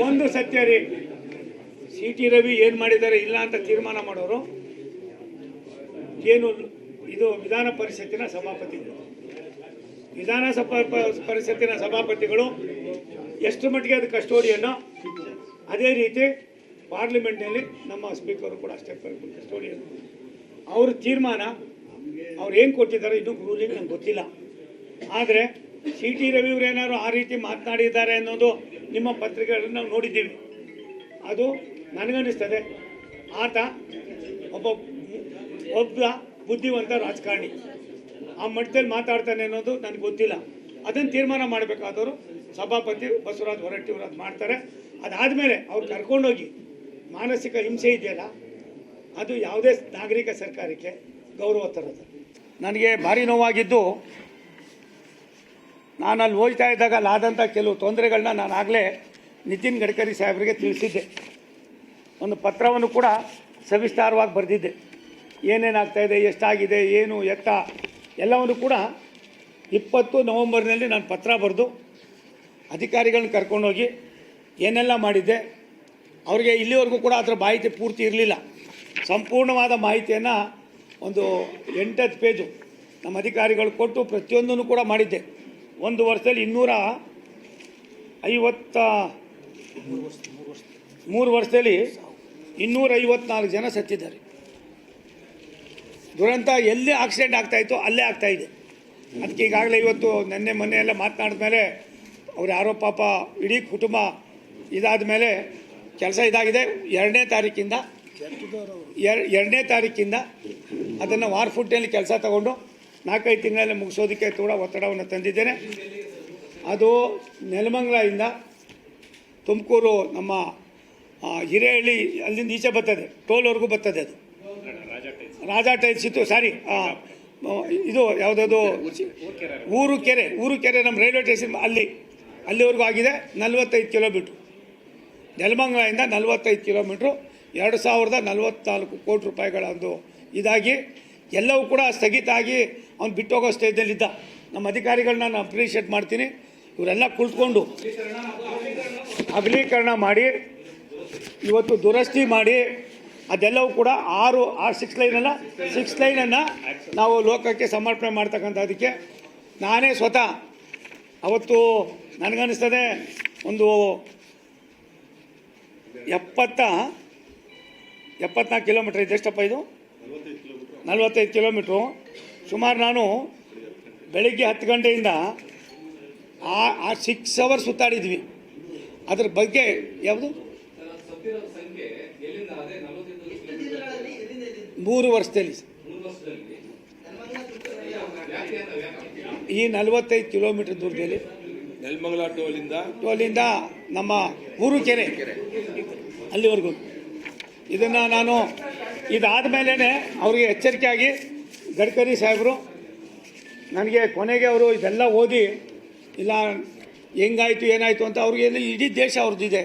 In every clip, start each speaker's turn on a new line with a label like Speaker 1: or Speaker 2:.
Speaker 1: ಒಂದು ಸತ್ಯ ರೀ. ಸಿ ಟಿ ರವಿ ಏನು ಮಾಡಿದ್ದಾರೆ ಇಲ್ಲ ಅಂತ ತೀರ್ಮಾನ ಮಾಡೋರು. ಏನು ಇದು ವಿಧಾನ ಪರಿಷತ್ತಿನ ಸಭಾಪತಿಗಳು. ವಿಧಾನ ಸಭಾ ಪ- ಪರಿಷತ್ತಿನ ಸಭಾಪತಿಗಳು ಎಷ್ಟು ಮಟ್ಟಿಗೆ ಅದು ಕಸ್ಟೋಡಿಯನ್ನು ಅದೇ ರೀತಿ ಪಾರ್ಲಿಮೆಂಟ್ನಲ್ಲಿ ನಮ್ಮ ಸ್ಪೀಕರು ಕೂಡ ಅಷ್ಟೇ ಕಸ್ಟೋಡಿಯನ್ ಅವ್ರ ತೀರ್ಮಾನ ಅವ್ರು ಏನು ಕೊಟ್ಟಿದ್ದಾರೆ ಇನ್ನೂ ರೂಲಿಂಗ್ ನಂಗೆ ಗೊತ್ತಿಲ್ಲ. ಆದರೆ ಸಿ ಟಿ ರವಿಯವರೇನಾದ್ರು ಆ ರೀತಿ ಮಾತನಾಡಿದ್ದಾರೆ ಅನ್ನೋದು ನಿಮ್ಮ ಪತ್ರಿಕೆಗಳನ್ನು ನಾವು ನೋಡಿದ್ದೀವಿ. ಅದು ನನಗನ್ನಿಸ್ತದೆ. ಆತ ಒಬ್ಬ ಒಬ್ಬ ಬುದ್ಧಿವಂತ ರಾಜಕಾರಣಿ. ಆ ಮಟ್ಟದಲ್ಲಿ ಮಾತಾಡ್ತಾನೆ ಅನ್ನೋದು ನನಗೆ ಗೊತ್ತಿಲ್ಲ. ಅದನ್ನು ತೀರ್ಮಾನ ಮಾಡಬೇಕಾದವರು ಸಭಾಪತಿ ಬಸವರಾಜ್ ಹೊರಟ್ಟಿಯವರು ಅದು ಮಾಡ್ತಾರೆ. ಅದಾದಮೇಲೆ ಅವ್ರು ಕರ್ಕೊಂಡೋಗಿ ಮಾನಸಿಕ ಹಿಂಸೆ ಇದೆಯಲ್ಲ, ಅದು ಯಾವುದೇ ನಾಗರಿಕ ಸರ್ಕಾರಕ್ಕೆ ಗೌರವ ತರೋದು. ನನಗೆ ಭಾರಿ ನೋವಾಗಿದ್ದು ನಾನು ಅಲ್ಲಿ ಹೋಗ್ತಾ ಇದ್ದಾಗ ಅಲ್ಲಾದಂಥ ಕೆಲವು ತೊಂದರೆಗಳನ್ನ ನಾನು ಆಗಲೇ ನಿತಿನ್ ಗಡ್ಕರಿ ಸಾಹೇಬರಿಗೆ ತಿಳಿಸಿದ್ದೆ. ಒಂದು ಪತ್ರವನ್ನು ಕೂಡ ಸವಿಸ್ತಾರವಾಗಿ ಬರೆದಿದ್ದೆ. ಏನೇನಾಗ್ತಾ ಇದೆ, ಎಷ್ಟಾಗಿದೆ, ಏನು, ಎತ್ತ, ಎಲ್ಲವನ್ನು ಕೂಡ ಇಪ್ಪತ್ತು ನವಂಬರ್ನಲ್ಲಿ ನಾನು ಪತ್ರ ಬರೆದು ಅಧಿಕಾರಿಗಳನ್ನ ಕರ್ಕೊಂಡೋಗಿ ಏನೆಲ್ಲ ಮಾಡಿದ್ದೆ, ಅವರಿಗೆ ಇಲ್ಲಿವರೆಗೂ ಕೂಡ ಅದರ ಮಾಹಿತಿ ಪೂರ್ತಿ ಇರಲಿಲ್ಲ. ಸಂಪೂರ್ಣವಾದ ಮಾಹಿತಿಯನ್ನು ಒಂದು ಎಂಟತ್ತು ಪೇಜು ನಮ್ಮ ಅಧಿಕಾರಿಗಳು ಕೊಟ್ಟು ಪ್ರತಿಯೊಂದನ್ನು ಕೂಡ ಮಾಡಿದ್ದೆ. ಒಂದು ವರ್ಷದಲ್ಲಿ ಇನ್ನೂರ ಐವತ್ತ ಮೂರು ವರ್ಷದಲ್ಲಿ ಇನ್ನೂರ ಐವತ್ನಾಲ್ಕು ಜನ ಸತ್ತಿದ್ದಾರೆ. ದುರಂತ ಎಲ್ಲಿ ಆಕ್ಸಿಡೆಂಟ್ ಆಗ್ತಾಯಿತ್ತು ಅಲ್ಲೇ ಆಗ್ತಾಯಿದೆ ಅದಕ್ಕೆ ಈಗಾಗಲೇ ಇವತ್ತು ನಿನ್ನೆ ಮೊನ್ನೆ ಎಲ್ಲ ಮಾತನಾಡಿದ ಮೇಲೆ ಅವ್ರು ಯಾರೋ ಪಾಪ ಇಡೀ ಕುಟುಂಬ ಇದಾದ ಮೇಲೆ ಕೆಲಸ ಇದಾಗಿದೆ. ಎರಡನೇ ತಾರೀಕಿಂದ ಎರಡನೇ ತಾರೀಕಿಂದ ಅದನ್ನು ವಾರ್ ಫುಡ್ನಲ್ಲಿ ಕೆಲಸ ತಗೊಂಡು ನಾಲ್ಕೈದು ತಿಂಗಳಲ್ಲಿ ಮುಗಿಸೋದಕ್ಕೆ ಕೂಡ ಒತ್ತಡವನ್ನು ತಂದಿದ್ದೇನೆ. ಅದು ನೆಲಮಂಗಲದಿಂದ ತುಮಕೂರು ನಮ್ಮ ಹಿರೇಹಳ್ಳಿ ಅಲ್ಲಿಂದ ಈಚೆ ಬರ್ತದೆ. ಟೋಲ್ವರೆಗೂ ಬರ್ತದೆ ಅದು. ರಾಜಾ ಟೈಲ್ಸ್ ಇತ್ತು, ಸಾರಿ ಇದು ಯಾವುದದು? ಊರು ಕೆರೆ ಊರು ಕೆರೆ ನಮ್ಮ ರೈಲ್ವೆ ಸ್ಟೇಷನ್ ಅಲ್ಲಿ, ಅಲ್ಲಿವರೆಗೂ ಆಗಿದೆ, ನಲವತ್ತೈದು ಕಿಲೋಮೀಟ್ರು. ನೆಲಮಂಗಲದಿಂದ ನಲವತ್ತೈದು ಕಿಲೋಮೀಟ್ರು, ಎರಡು ಸಾವಿರದ ನಲವತ್ನಾಲ್ಕು ಕೋಟಿ ರೂಪಾಯಿಗಳ ಒಂದು ಇದಾಗಿ ಎಲ್ಲವೂ ಕೂಡ ಸ್ಥಗಿತ ಆಗಿ ಅವ್ನು ಬಿಟ್ಟೋಗೋ ಸ್ಟೇಜಲ್ಲಿದ್ದ ನಮ್ಮ ಅಧಿಕಾರಿಗಳನ್ನ ನಾನು ಅಪ್ರಿಷಿಯೇಟ್ ಮಾಡ್ತೀನಿ. ಇವರೆಲ್ಲ ಕುಳಿತುಕೊಂಡು ಅಗಲೀಕರಣ ಮಾಡಿ, ಇವತ್ತು ದುರಸ್ತಿ ಮಾಡಿ, ಅದೆಲ್ಲವೂ ಕೂಡ ಆರು ಆರು ಸಿಕ್ಸ್ ಲೈನನ್ನು ಸಿಕ್ಸ್ ಲೈನನ್ನು ನಾವು ಲೋಕಕ್ಕೆ ಸಮರ್ಪಣೆ ಮಾಡ್ತಕ್ಕಂಥದ್ದಕ್ಕೆ ನಾನೇ ಸ್ವತಃ ಅವತ್ತು ನನಗನ್ನಿಸ್ತದೆ ಒಂದು ಎಪ್ಪತ್ತ, ಎಪ್ಪತ್ನಾಲ್ಕು ಕಿಲೋಮೀಟ್ರ್ ಇದೆ ಎಷ್ಟಪ್ಪ ಇದು? ನಲ್ವತ್ತೈದು ಕಿಲೋಮೀಟ್ರು. ಸುಮಾರು ನಾನು ಬೆಳಿಗ್ಗೆ ಹತ್ತು ಗಂಟೆಯಿಂದ ಆ ಆ ಸಿಕ್ಸ್ ಅವರ್ಸ್ ಸುತ್ತಾಡಿದ್ವಿ. ಅದ್ರ ಬಗ್ಗೆ ಯಾವುದು? ಮೂರು ವರ್ಷದಲ್ಲಿ. ಈ ನಲವತ್ತೈದು ಕಿಲೋಮೀಟರ್ ದೂರದಲ್ಲಿ.
Speaker 2: ನೆಲಮಂಗಲ ಟೋಲಿಂದ
Speaker 1: ಅಲ್ಲಿಂದ ನಮ್ಮ ಊರು ಕೆರೆ. ಅಲ್ಲಿವರೆಗೂ. ಇದನ್ನು ನಾನು ಇದಾದ ಮೇಲೇ ಅವರಿಗೆ ಎಚ್ಚರಿಕೆಯಾಗಿ ಗಡ್ಕರಿ ಸಾಹೇಬರು, ನನಗೆ ಕೊನೆಗೆ ಅವರು ಇದೆಲ್ಲ ಓದಿ, ಇಲ್ಲ ಹೆಂಗಾಯಿತು, ಏನಾಯಿತು ಅಂತ ಅವ್ರಿಗೆ ಇಡೀ ದೇಶ ಅವ್ರದ್ದಿದೆ.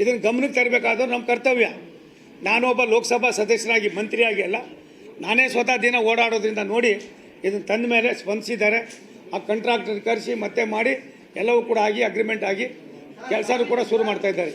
Speaker 1: ಇದನ್ನು ಗಮನಕ್ಕೆ ತರಬೇಕಾದ್ರೆ ನಮ್ಮ ಕರ್ತವ್ಯ. ನಾನೊಬ್ಬ ಲೋಕಸಭಾ ಸದಸ್ಯನಾಗಿ, ಮಂತ್ರಿಯಾಗಿ ಅಲ್ಲ, ನಾನೇ ಸ್ವತಃ ದಿನ ಓಡಾಡೋದ್ರಿಂದ ನೋಡಿ ಇದನ್ನು ತಂದ ಮೇಲೆ ಸ್ಪಂದಿಸಿದ್ದಾರೆ. ಆ ಕಂಟ್ರಾಕ್ಟರ್ ಕರೆಸಿ ಮತ್ತೆ ಮಾಡಿ, ಎಲ್ಲವೂ ಕೂಡ ಆಗಿ ಅಗ್ರಿಮೆಂಟ್ ಆಗಿ, ಕೆಲಸನೂ ಕೂಡ ಶುರು ಮಾಡ್ತಾ ಇದ್ದಾರೆ.